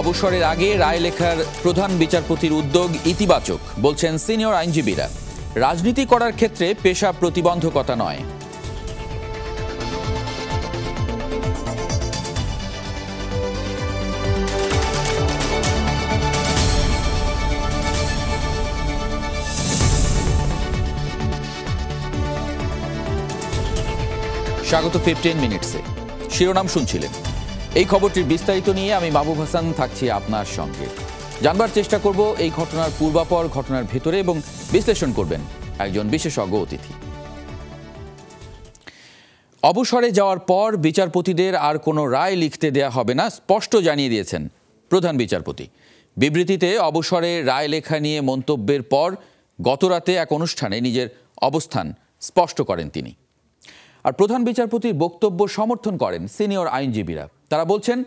অবসরের আগে রায় লেখার প্রধান বিচারপতির উদ্যোগ ইতিবাচক, বলছেন সিনিয়র আইনজীবীরা। রাজনীতি করার ক্ষেত্রে পেশা প্রতিবন্ধকতা নয়। স্বাগত ফিফটিন মিনিটসে শিরোনাম শুনছিলেন। এই খবরটির বিস্তারিত নিয়ে আমি মাহবুব হাসান থাকছি আপনার সঙ্গে। জানবার চেষ্টা করব এই ঘটনার পূর্বাপর ঘটনার ভেতরে এবং বিশ্লেষণ করবেন একজন বিশেষজ্ঞ অতিথি। অবসরে যাওয়ার পর বিচারপতিদের আর কোনো রায় লিখতে দেয়া হবে না, স্পষ্ট জানিয়ে দিয়েছেন প্রধান বিচারপতি। বিবৃতিতে অবসরে রায় লেখা নিয়ে মন্তব্যের পর গতরাতে এক অনুষ্ঠানে নিজের অবস্থান স্পষ্ট করেন তিনি। আর প্রধান বিচারপতির বক্তব্য সমর্থন করেন সিনিয়র আইনজীবীরা। তারা বলছেন,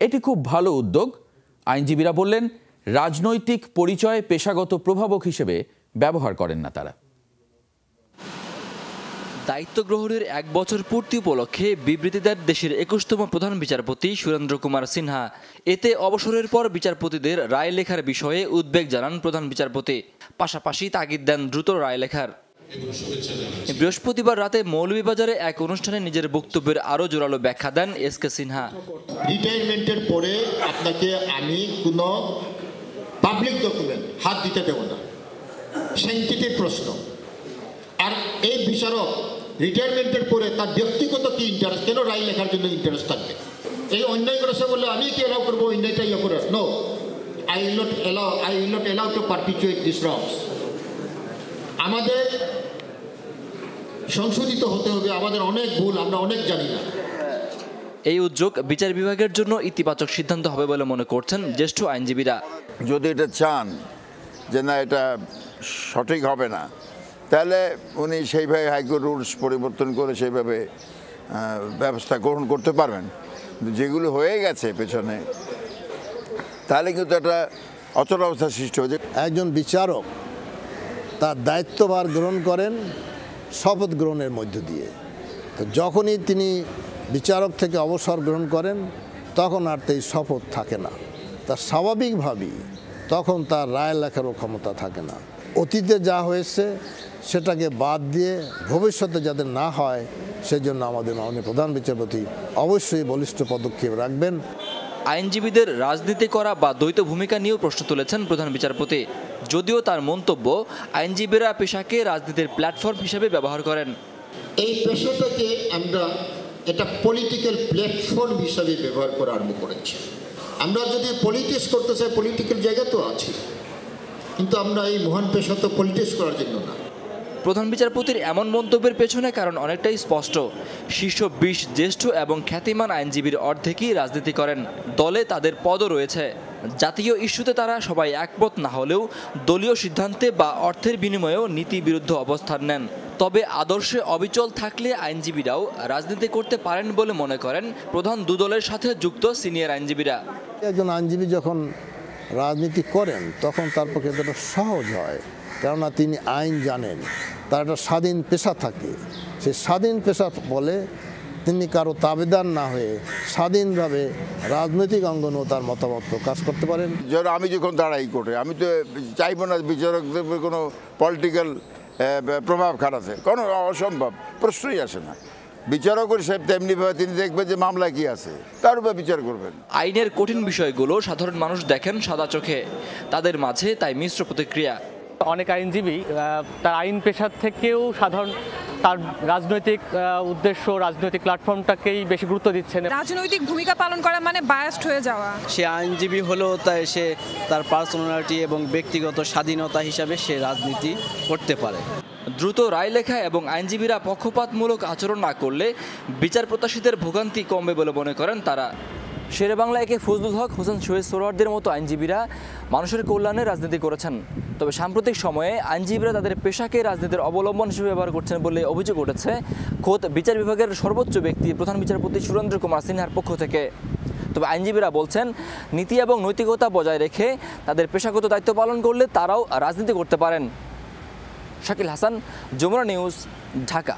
এটি খুব ভালো উদ্যোগ। আইনজীবীরা বললেন, রাজনৈতিক পরিচয় পেশাগত প্রভাবক হিসেবে ব্যবহার করেন না তারা। দায়িত্ব গ্রহণের এক বছর পূর্তি উপলক্ষে বিবৃতি দেন দেশের একুশতম প্রধান বিচারপতি সুরেন্দ্র কুমার সিনহা, এতে অবসরের পর বিচারপতিদের রায় লেখার বিষয়ে উদ্বেগ জানান প্রধান বিচারপতি। পাশাপাশি তাগিদ দেন দ্রুত রায় লেখার। বৃহস্পতিবার রাতে মৌলভীবাজারে এক অনুষ্ঠানে নিজের বক্তব্যের আরও জোরালো ব্যাখ্যা দেন এস কে সিনহা। রিটায়ারমেন্টের পরে আপনাকে আমি কোনো পাবলিক ডকুমেন্ট হাত দিতে দেব না। সেন্সিটিভ প্রশ্ন। আর এই বিচারক রিটায়ারমেন্টের পরে তার ব্যক্তিগত কি ইন্টারেস্ট কেন রায় লেখার জন্য ইন্টারেস্ট থাকবে? এই অন্যায় করেছে বলে আমি কি এলাও করব? অন্যায়টা ইয়ে করে no I will not allow I will not allow to perpetuate this wrongs আমাদের সংশোধিত হতে হবে আমাদের অনেক ভুল আমরা অনেক জানি না। এই উদ্যোগ বিচার বিভাগের জন্য ইতিবাচক সিদ্ধান্ত হবে বলে মনে করছেন জ্যেষ্ঠ আইনজীবীরা। যদি এটা চান যে না এটা সঠিক হবে না তাহলে উনি সেইভাবে হাইকোর্ট রুলস পরিবর্তন করে সেইভাবে ব্যবস্থা গ্রহণ করতে পারবেন। যেগুলো হয়ে গেছে পেছনে তাহলে কিন্তু একটা অচল অবস্থা সৃষ্টি হয়েছে একজন বিচারক তার দায়িত্বভার গ্রহণ করেন শপথ গ্রহণের মধ্য দিয়ে। তো যখনই তিনি বিচারক থেকে অবসর গ্রহণ করেন, তখন আর সেই শপথ থাকে না। তার স্বাভাবিকভাবেই তখন তার রায় লেখারও ক্ষমতা থাকে না। অতীতে যা হয়েছে সেটাকে বাদ দিয়ে ভবিষ্যতে যাতে না হয়, সেজন্য আমাদের মাননীয় প্রধান বিচারপতি অবশ্যই বলিষ্ঠ পদক্ষেপ রাখবেন। আইনজীবীদের রাজনীতি করা বা দ্বৈত ভূমিকা নিয়েও প্রশ্ন তুলেছেন প্রধান বিচারপতি। যদিও তার মন্তব্য আইনজীবীরা পেশাকে রাজনীতির প্ল্যাটফর্ম হিসেবে ব্যবহার করেন। এই পেশাটাকে আমরা এটা পলিটিক্যাল প্ল্যাটফর্ম হিসাবে ব্যবহার করা আরম্ভ করেছি। আমরা যদি পলিটিক্স করতে চাই পলিটিক্যাল জায়গা তো আছে। কিন্তু আমরা এই মহান পেশা তো পলিটিক্স করার জন্য না। প্রধান বিচারপতির এমন মন্তব্যের পেছনে কারণ অনেকটাই স্পষ্ট। শীর্ষ বিশ জ্যেষ্ঠ এবং খ্যাতিমান আইনজীবীর অর্ধেকই রাজনীতি করেন। দলে তাদের পদও রয়েছে। জাতীয় ইস্যুতে তারা সবাই একমত, না হলেও দলীয় সিদ্ধান্তে বা অর্থের বিনিময়েও নীতি বিরুদ্ধ অবস্থান নেন। তবে আদর্শে অবিচল থাকলে আইনজীবীরাও রাজনীতি করতে পারেন বলে মনে করেন প্রধান দু দলের সাথে যুক্ত সিনিয়র আইনজীবীরা। একজন আইনজীবী যখন রাজনীতি করেন, তখন তার পক্ষে এটা সহজ হয়। কেননা তিনি আইন জানেন, তার একটা স্বাধীন পেশা থাকে। সেই স্বাধীন পেশা বলে তিনি কারও তাবেদার না হয়ে স্বাধীনভাবে রাজনৈতিক অঙ্গনেও তার মতামত প্রকাশ করতে পারেন। যেন আমি যখন দাঁড়াই কোর্টে আমি তো চাইব না বিচারকদের উপর কোনো পলিটিক্যাল প্রভাব খাটাতে। কোনো অসম্ভব প্রশ্নই আসে না। বিচারকের সাহেব তেমনিভাবে তিনি দেখবেন যে মামলা কি আছে তার উপর বিচার করবেন। আইনের কঠিন বিষয়গুলো সাধারণ মানুষ দেখেন সাদা চোখে। তাদের মাঝে তাই মিশ্র প্রতিক্রিয়া। অনেক আইনজীবী তার আইন পেশার থেকেও সাধারণ তার রাজনৈতিক উদ্দেশ্য রাজনৈতিক প্ল্যাটফর্মটাকেই বেশি গুরুত্ব দিচ্ছেন। রাজনৈতিক ভূমিকা পালন করা মানে বায়াস্ট হয়ে যাওয়া। সে আইনজীবী হলেও তাই সে তার পার্সোনালিটি এবং ব্যক্তিগত স্বাধীনতা হিসাবে সে রাজনীতি করতে পারে। দ্রুত রায় লেখা এবং আইনজীবীরা পক্ষপাতমূলক আচরণ না করলে বিচার প্রত্যাশীদের ভোগান্তি কমবে বলে মনে করেন তারা। শেরে বাংলা একে ফজলুল হক, হোসেন শহীদ সোরওয়ার্দের মতো আইনজীবীরা মানুষের কল্যাণে রাজনীতি করেছেন। তবে সাম্প্রতিক সময়ে আইনজীবীরা তাদের পেশাকে রাজনীতির অবলম্বন হিসেবে ব্যবহার করছেন বলে অভিযোগ উঠেছে। খোদ বিচার বিভাগের সর্বোচ্চ ব্যক্তি প্রধান বিচারপতি সুরেন্দ্র কুমার সিনহার পক্ষ থেকে। তবে আইনজীবীরা বলছেন, নীতি এবং নৈতিকতা বজায় রেখে তাদের পেশাগত দায়িত্ব পালন করলে তারাও রাজনীতি করতে পারেন। শাকিল হাসান, যমুনা নিউজ, ঢাকা।